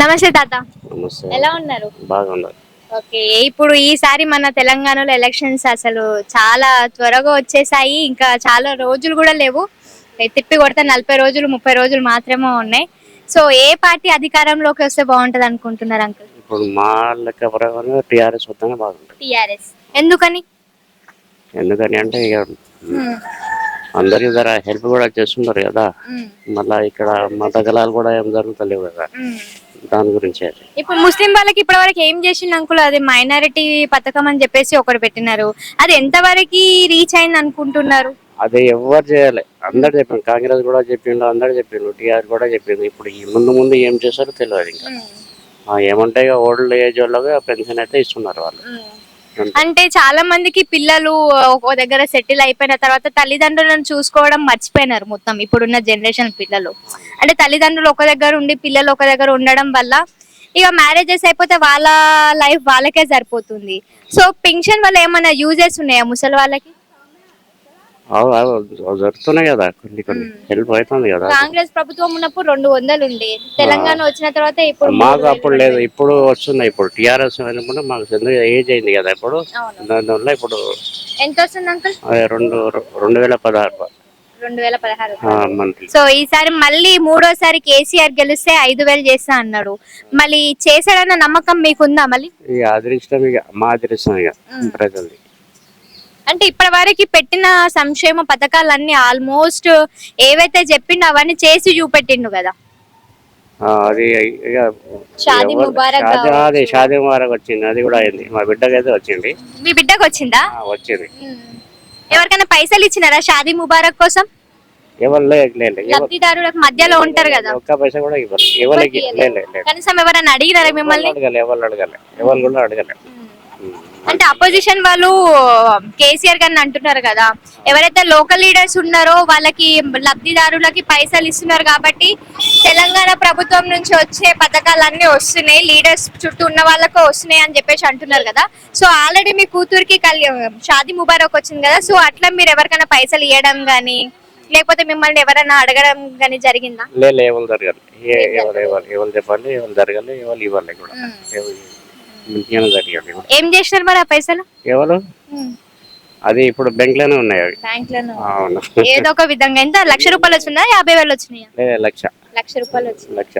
నమస్తే తాత. నమస్తే. ఎలా ఉన్నారు? బాగున్నారు ఓకే ఇప్పుడు ఈసారి మన తెలంగాణలో ఎలక్షన్స్ అసలు చాలా త్వరగా వచ్చేసాయి. ఇంకా చాలా రోజులు కూడా లేవు. తిప్పి కొడితే నలభై రోజులు ముప్పై రోజులు మాత్రమే ఉన్నాయి. సో ఏ పార్టీ అధికారంలోకి వస్తే బాగుంటది అనుకుంటున్నారు అంకుల్? ఇప్పుడు మా లెక్క ప్రకారం టీఆర్ఎస్ వస్తేనే బాగుంటుంది. టిఆర్ఎస్. ఎందుకని? ఎందుకని అంటే ఇక అందరికి ధర హెల్ప్ కూడా చేస్తున్నారు కదా. మళ్ళా ఇక్కడ మత గలాలు కూడా ఏం జరుగుతలేవు కదా. దాని గురించి అది ఇప్పుడు ముస్లిం వాళ్ళకి ఇప్పటి వరకు ఏం చేసిండు అంకుల్? అది మైనారిటీ పథకం అని చెప్పేసి ఒకటి పెట్టినారు. అది ఎంతవరకు రీచ్ అయింది అనుకుంటున్నారు? అది ఎవరు చేయాలి. అందరు చెప్పిండు కాంగ్రెస్ కూడా చెప్పిండు అందరు చెప్పిండు టీఆర్ కూడా చెప్పిండు. ఇప్పుడు ఈ ముందు ముందు ఏం చేస్తారో తెలియదు ఇంకా. ఏమంటే ఓల్డ్ ఏజ్ వాళ్ళకి పెన్షన్ అయితే ఇస్తున్నారు వాళ్ళు. అంటే చాలా మందికి పిల్లలు ఒక దగ్గర సెటిల్ అయిపోయిన తర్వాత తల్లిదండ్రులను చూసుకోవడం మర్చిపోయినారు మొత్తం ఇప్పుడున్న జనరేషన్ పిల్లలు. అంటే తల్లిదండ్రులు ఒక దగ్గర ఉండి పిల్లలు ఒక దగ్గర ఉండడం వల్ల ఇక మ్యారేజెస్ అయిపోతే వాళ్ళ లైఫ్ వాళ్ళకే సరిపోతుంది. సో పెన్షన్ వల్ల ఏమైనా యూజెస్ ఉన్నాయా ముసలి వాళ్ళకి? జరుగుతున్నాయి కదా కొన్ని కొన్ని. హెల్ప్ అవుతుంది కదా. కాంగ్రెస్ ప్రభుత్వం ఉన్నప్పుడు రెండు వందలు ఉండే తెలంగాణ వచ్చిన తర్వాత ఇప్పుడు మాకు అప్పుడు లేదు ఇప్పుడు వస్తున్నాయి. ఇప్పుడు టీఆర్ఎస్ అయినప్పుడు మాకు చిన్న ఏజ్ అయింది కదా ఇప్పుడు. దానివల్ల ఇప్పుడు ఎంత వస్తుంది అంకుల్? రెండు రెండు వేల పదహారు రెండు వేల పదహారు సో ఈసారి మళ్ళీ మూడోసారి కేసీఆర్ గెలిస్తే ఐదు వేలు చేస్తా అన్నాడు మళ్ళీ చేశాడన్న నమ్మకం మీకుందా మళ్ళీ? అదృష్టం ఇక మా అదృష్టం ఇక ప్రజలది. అంటే ఇప్పటి వరకు పెట్టిన సంక్షేమ పథకాలన్నీ ఆల్మోస్ట్ ఏవైతే చెప్పిండో అవన్నీ చేసి చూపెట్టిండు కదా. అది షాదీ ముబారక్ షాదీ అది షాదీ ముబారక్ వచ్చింది అది కూడా అయింది. మా బిడ్డకి అయితే వచ్చింది. మీ బిడ్డకు వచ్చిందా? వచ్చింది. ఎవరికైనా పైసలు ఇచ్చినారా షాదీ ముబారక్ కోసం? ఎవరు లబ్ధిదారులకు మధ్యలో ఉంటారు కదా. ఒక్క పైసా కూడా ఇవ్వరు. ఎవరికి కనీసం ఎవరైనా అడిగినారా మిమ్మల్ని? అడగలే ఎవరు అడగలే. ఎవరు కూడా అడగలే. ఉమ్. అంటే అపోజిషన్ వాళ్ళు కేసీఆర్ గారిని అంటున్నారు కదా. ఎవరైతే లోకల్ లీడర్స్ ఉన్నారో వాళ్ళకి లబ్ధిదారులకి పైసలు ఇస్తున్నారు కాబట్టి తెలంగాణ ప్రభుత్వం నుంచి వచ్చే పథకాలన్నీ వస్తున్నాయి. లీడర్స్ చుట్టూ ఉన్న వాళ్ళకు వస్తున్నాయి అని చెప్పేసి అంటున్నారు కదా. సో ఆల్రెడీ మీ కూతురికి కళ్యా షాదీ ముబారక్ వచ్చింది కదా. సో అట్లా మీరు ఎవరికైనా పైసలు ఇవ్వడం కానీ లేకపోతే మిమ్మల్ని ఎవరైనా అడగడం కానీ జరిగిందా? లేదు ఎవరు జరగాలి ఏ- ఎవరు ఎవరు ఎవరు చెప్పాలి ఎవరు జరగాలి ఎవరు ఇవ్వాలి కూడా. మంచిగానే ఏం చేసినారు మరి ఆ పైసలు? ఎవరు? అది ఇప్పుడు బ్యాంక్లోనే ఉన్నాయి అవి. బ్యాంక్లో అవును. ఏదో ఒక విధంగా. ఎంత? లక్ష రూపాయలు వచ్చిందా యాభై వేలు వచ్చినాయా? లక్ష. లక్ష రూపాయలు వచ్చింది లక్ష.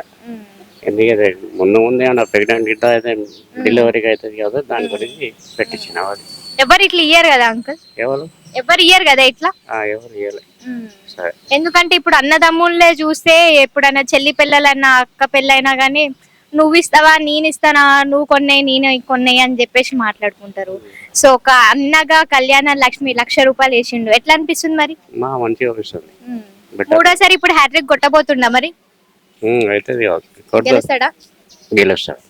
ఎందుకంటే ముందు ముందు ఏమన్నా ప్రెగ్నెంట్ ఇట్లా అయితే డెలివరీకి అవుతుంది కదా దాని గురించి పెట్టించిన అది ఎవరు ఇట్లా ఇయ్యారు కదా అంకుల్? ఎవరు? ఎవరు ఇయ్యారు కదా ఇట్లా? ఆ, ఎవరు ఇవ్వలే సరే. ఎందుకంటే ఇప్పుడు అన్నదమ్ముళ్ళే చూస్తే ఎప్పుడైనా చెల్లి పిల్లలైనా అక్క పెళ్ళైనా కానీ నువ్వు ఇస్తావా నేను ఇస్తానా నువ్వు కొన్నాయి నేను కొన్నాయి అని చెప్పేసి మాట్లాడుకుంటారు. సో ఒక అన్నగా కళ్యాణ లక్ష్మి లక్ష రూపాయలు వేసిండు. ఎట్లా అనిపిస్తుంది మరి? మంచిగా అనిపిస్తుంది. మూడోసారి ఇప్పుడు హ్యాట్రిక్ కొట్టబోతుండా మరి? గెలుస్తాడా? గెలుస్తాడు.